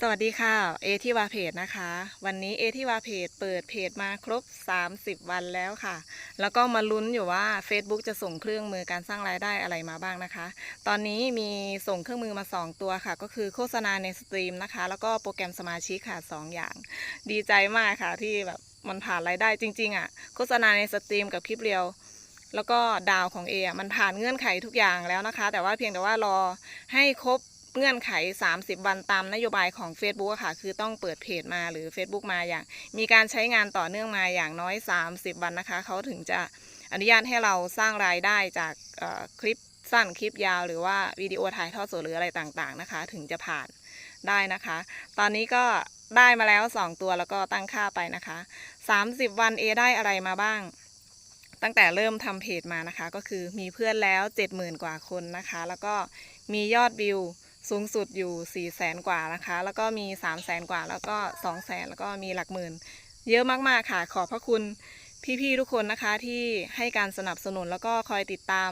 สวัสดีค่ะ เอที่วาเพจนะคะ วันนี้เอที่วาเพจเปิดเพจมาครบ 30 วันแล้วค่ะ แล้วก็มาลุ้นอยู่ว่า Facebook จะส่งเครื่องมือการสร้างรายได้อะไรมาบ้างนะคะ ตอนนี้มีส่งเครื่องมือมา 2 ตัวค่ะ ก็คือโฆษณาในสตรีมนะคะ แล้วก็โปรแกรมสมาชิกค่ะ 2 อย่าง ดีใจมากค่ะที่แบบมันผ่านรายได้จริง ๆอะ โฆษณาในสตรีมกับคลิปเรียวแล้วก็ดาวของเออะมันผ่านเงื่อนไขทุกอย่างแล้วนะคะ แต่ว่าเพียงแต่ว่ารอให้ครบ เงื่อนไข 30 วันตามนโยบายของ Facebook ค่ะ คือต้องเปิดเพจมาหรือ Facebook มาอย่าง มีการใช้งานต่อเนื่องมาอย่างน้อย 30 วันนะคะ เขาถึงจะอนุญาตให้เราสร้างรายได้จากคลิปสั้นคลิปยาว หรือว่าวิดีโอถ่ายทอดสดหรืออะไรต่างๆนะคะ ถึงจะผ่านได้นะคะ ตอนนี้ก็ได้มาแล้ว 2 ตัวแล้วก็ตั้งค่าไปนะคะ 30 วันเอได้อะไรมาบ้าง ตั้งแต่เริ่มทำเพจมานะคะ ก็คือมีเพื่อนแล้ว 70,000 กว่าคนนะคะ แล้วก็มียอดวิว สูงสุดอยู่4ี่แสนกว่านะคะ แล้วก็มี3ามแสนกว่า แล้วก็2องแสนแล้วก็มีหลักหมื่น เยอะมากๆค่ะ ขอบพระคุณพี่ๆทุกคนนะคะที่ให้การสนับสนุนแล้วก็คอยติดตาม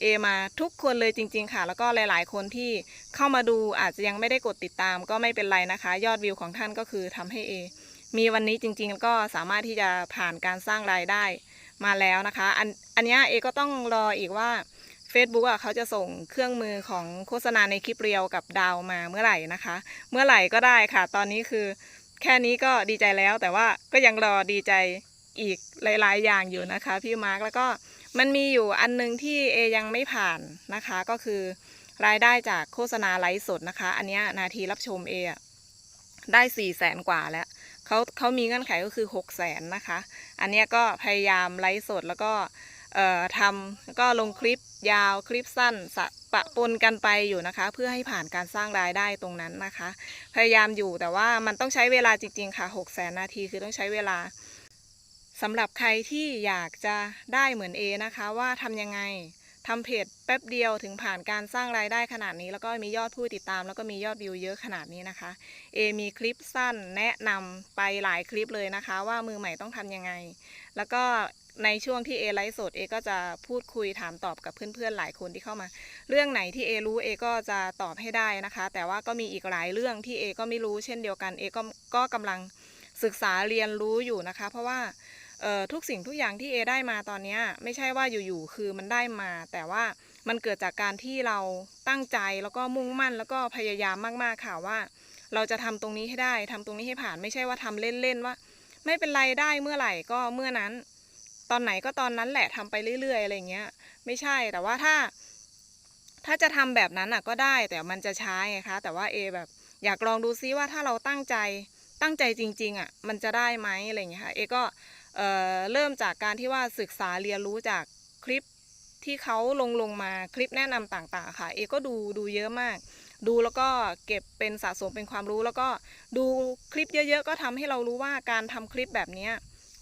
เอมาทุกคนเลยจริง ๆ ค่ะ แล้วก็หลายๆ คนที่เข้ามาดูอาจจะยังไม่ได้กดติดตาม ก็ไม่เป็นไรนะคะ ยอดวิวของท่านก็คือทำให้เอมีวันนี้จริง ๆ ก็สามารถที่จะผ่านการสร้างรายได้มาแล้วนะคะ อันอันนี้เอก็ต้องรออีกว่า Facebook อะเขาจะส่งเครื่องมือของโฆษณาในคลิปเรียวกับดาวมาเมื่อไหร่นะคะ เมื่อไหร่ก็ได้ค่ะ ตอนนี้คือแค่นี้ก็ดีใจแล้ว แต่ว่าก็ยังรอดีใจอีกหลาย ๆ อย่างอยู่นะคะพี่มาร์กแล้วก็มันมีอยู่อันนึงที่เอยังไม่ผ่านนะคะ ก็คือรายได้จากโฆษณาไลฟ์สดนะคะ อันนี้นาทีรับชมเออะได้สี่แสนกว่าแล้วเขาเขามีเงื่อนไขก็คือหกแสนนะคะ อันนี้ก็พยายามไลฟ์สดแล้วก็ทำแล้วก็ลงคลิป ยาวคลิปสั้นสะปะปนกันไปอยู่นะคะ เพื่อให้ผ่านการสร้างรายได้ตรงนั้นนะคะ พยายามอยู่แต่ว่ามันต้องใช้เวลาจริง ๆ ค่ะ6 0แสนนาทีคือต้องใช้เวลาสำหรับใครที่อยากจะได้เหมือนเอนะคะว่าทำยังไงทำเพจแป๊บเดียวถึงผ่านการสร้างรายได้ขนาดนี้ แล้วก็มียอดผู้ติดตาม แล้วก็มียอดวิวเยอะขนาดนี้นะคะ เอมีคลิปสั้นแนะนำไปหลายคลิปเลยนะคะ ว่ามือใหม่ต้องทำยังไง แล้วก็ ในช่วงที่เอไลฟ์สดเอก็จะพูดคุยถามตอบกับเพื่อนๆหลายคนที่เข้ามา เรื่องไหนที่เอรู้เอก็จะตอบให้ได้นะคะ แต่ว่าก็มีอีกหลายเรื่องที่เอก็ไม่รู้เช่นเดียวกันเอก็ก็กำลังศึกษาเรียนรู้อยู่นะคะ เพราะว่าทุกสิ่งทุกอย่างที่เอได้มาตอนนี้ไม่ใช่ว่าอยู่ๆคือมันได้มา แต่ว่ามันเกิดจากการที่เราตั้งใจแล้วก็มุ่งมั่น แล้วก็พยายามมากๆค่ะว่า เราจะทำตรงนี้ให้ได้ทำตรงนี้ให้ผ่านไม่ใช่ว่าทำเล่นๆว่า ไม่เป็นไรได้เมื่อไหร่ก็เมื่อนั้น ตอนไหนก็ตอนนั้นแหละทำไปเรื่อยๆอะไรเงี้ย ไม่ใช่แต่ว่าถ้า ถ้าจะทำแบบนั้นอะก็ได้แต่มันจะช้าไงคะ แต่ว่าเอแบบอยากลองดูซิว่าถ้าเราตั้งใจตั้งใจจริงๆอะมันจะได้ไหมอะไรเงี้ยค่ะเอก็เออเริ่มจากการที่ว่าศึกษาเรียนรู้จากคลิปที่เขาลงลงมาคลิปแนะนำต่างๆ ค่ะ เอก็ดูดูเยอะมาก ดูแล้วก็เก็บเป็นสะสมเป็นความรู้ แล้วก็ดูคลิปเยอะ ๆ ก็ทำให้เรารู้ว่าการทำคลิปแบบเนี้ย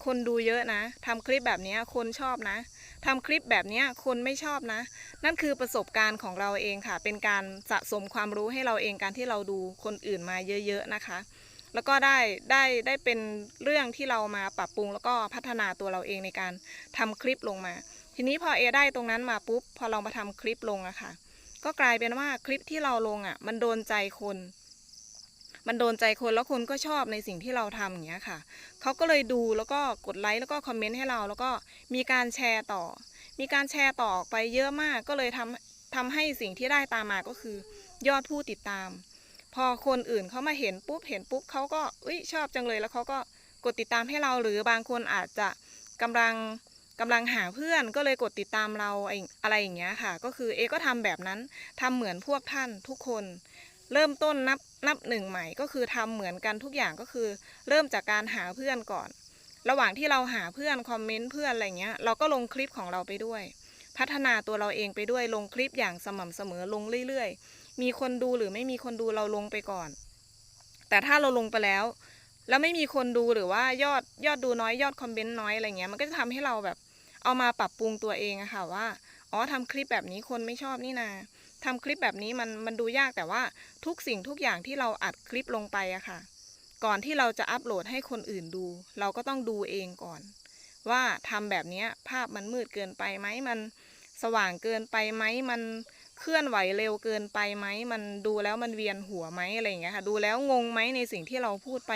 คนดูเยอะนะทำคลิปแบบนี้คนชอบนะทำคลิปแบบนี้คนไม่ชอบนะ นั่นคือประสบการณ์ของเราเองค่ะ เป็นการสะสมความรู้ให้เราเองการที่เราดูคนอื่นมาเยอะ ๆ นะคะ แล้วก็ได้ได้ได้เป็นเรื่องที่เรามาปรับปรุง แล้วก็พัฒนาตัวเราเองในการทำคลิปลงมา ทีนี้พอเอได้ตรงนั้นมาปุ๊บพอเรามาทำคลิปลงอะค่ะ ก็กลายเป็นว่าคลิปที่เราลงอะมันโดนใจคน มันโดนใจคนแล้วคนก็ชอบในสิ่งที่เราทำอย่างเงี้ยค่ะ เขาก็เลยดูแล้วก็กดไลค์แล้วก็คอมเมนต์ให้เรา แล้วก็มีการแชร์ต่อ มีการแชร์ต่อออกไปเยอะมากก็เลยทำทำให้สิ่งที่ได้ตามมาก็คือ ยอดผู้ติดตาม พอคนอื่นเขามาเห็นปุ๊บเห็นปุ๊บเขาก็อุ้ยชอบจังเลยแล้วเขาก็กดติดตามให้เราหรือบางคนอาจจะกำลังกำลังหาเพื่อนก็เลยกดติดตามเราอะไรอย่างเงี้ยค่ะ ก็คือเอก็ทำแบบนั้นทำเหมือนพวกท่านทุกคน เริ่มต้นนับนับหนึ่งใหม่ก็คือทำเหมือนกันทุกอย่างก็คือ เริ่มจากการหาเพื่อนก่อน ระหว่างที่เราหาเพื่อนคอมเมนต์เพื่อนอะไรเงี้ยเราก็ลงคลิปของเราไปด้วย พัฒนาตัวเราเองไปด้วยลงคลิปอย่างสม่ำเสมอลงเรื่อยๆ มีคนดูหรือไม่มีคนดูเราลงไปก่อน แต่ถ้าเราลงไปแล้ว แล้วไม่มีคนดูหรือว่ายอดยอดดูน้อยยอดคอมเมนต์น้อยอะไรเงี้ยมันก็จะทำให้เราแบบเอามาปรับปรุงตัวเองอะค่ะว่าอ๋อทำคลิปแบบนี้คนไม่ชอบนี่นา ทำคลิปแบบนี้มันมันดูยากแต่ว่าทุกสิ่งทุกอย่างที่เราอัดคลิปลงไปอะค่ะ ก่อนที่เราจะอัปโหลดให้คนอื่นดู เราก็ต้องดูเองก่อน ว่าทำแบบนี้ภาพมันมืดเกินไปไหมมันสว่างเกินไปไหมมันเคลื่อนไหวเร็วเกินไปไหมมันดูแล้วมันเวียนหัวไหมอะไรอย่างเงี้ยค่ะ ดูแล้วงงไหมในสิ่งที่เราพูดไป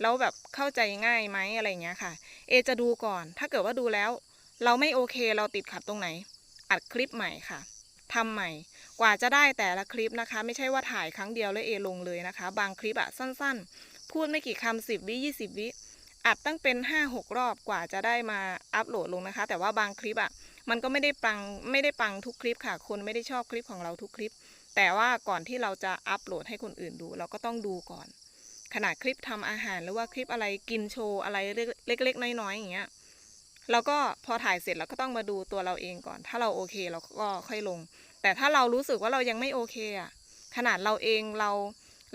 แล้วแบบเข้าใจง่ายไหมอะไรอย่างเงี้ยค่ะ เอจะดูก่อน ถ้าเกิดว่าดูแล้ว เราไม่โอเคเราติดขัดตรงไหน อัดคลิปใหม่ค่ะทำใหม่ กว่าจะได้แต่ละคลิปนะคะ ไม่ใช่ว่าถ่ายครั้งเดียวแล้วเอลงเลยนะคะ บางคลิปอะสั้นๆ พูดไม่กี่คำสิบวิยี่สิบวิอัดตั้งเป็นห้าหกรอบกว่าจะได้มาอัปโหลดลงนะคะ แต่ว่าบางคลิปอะมันก็ไม่ได้ปังไม่ได้ปังทุกคลิปค่ะ คนไม่ได้ชอบคลิปของเราทุกคลิป แต่ว่าก่อนที่เราจะอัปโหลดให้คนอื่นดู เราก็ต้องดูก่อน ขนาดคลิปทำอาหารหรือว่าคลิปอะไรกินโชว์อะไรเล็กๆน้อยๆอย่างเงี้ยเราก็พอถ่ายเสร็จเราก็ต้องมาดูตัวเราเองก่อน ถ้าเราโอเคเราก็ค่อยลง แต่ถ้าเรารู้สึกว่าเรายังไม่โอเคอะ ขนาดเราเองเรา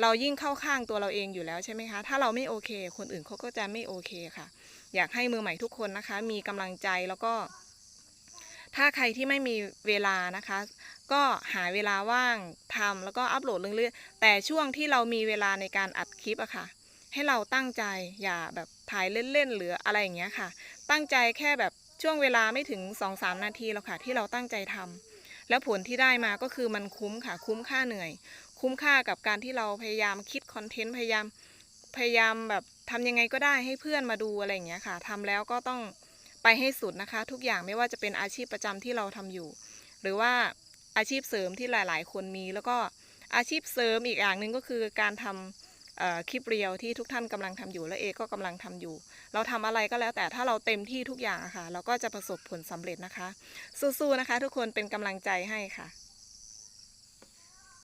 เรายิ่งเข้าข้างตัวเราเองอยู่แล้วใช่ไหมคะ ถ้าเราไม่โอเค คนอื่นเขาก็จะไม่โอเคค่ะ อยากให้มือใหม่ทุกคนนะคะ มีกำลังใจแล้วก็ ถ้าใครที่ไม่มีเวลานะคะ ก็หาเวลาว่างทำแล้วก็อัปโหลดเรื่อยๆ แต่ช่วงที่เรามีเวลาในการอัดคลิปอะค่ะ ให้เราตั้งใจอย่าแบบถ่ายเล่นๆหรืออะไรอย่างเงี้ยค่ะ ตั้งใจแค่แบบช่วงเวลาไม่ถึง 2-3 นาทีแล้วค่ะ ที่เราตั้งใจทำ แล้วผลที่ได้มาก็คือมันคุ้มค่ะ คุ้มค่าเหนื่อย คุ้มค่ากับการที่เราพยายามคิดคอนเทนต์พยายามพยายามแบบทำยังไงก็ได้ให้เพื่อนมาดูอะไรอย่างเงี้ยค่ะทำแล้วก็ต้องไปให้สุดนะคะ ทุกอย่างไม่ว่าจะเป็นอาชีพประจำที่เราทำอยู่ หรือว่าอาชีพเสริมที่หลาย ๆ คนมี แล้วก็อาชีพเสริมอีกอย่างหนึ่งก็คือการทำ คลิปเรียวที่ทุกท่านกำลังทำอยู่และเอก็กำลังทำอยู่ เราทำอะไรก็แล้วแต่ถ้าเราเต็มที่ทุกอย่างอะค่ะ เราก็จะประสบผลสำเร็จนะคะ สู้ๆนะคะ ทุกคนเป็นกำลังใจให้ค่ะ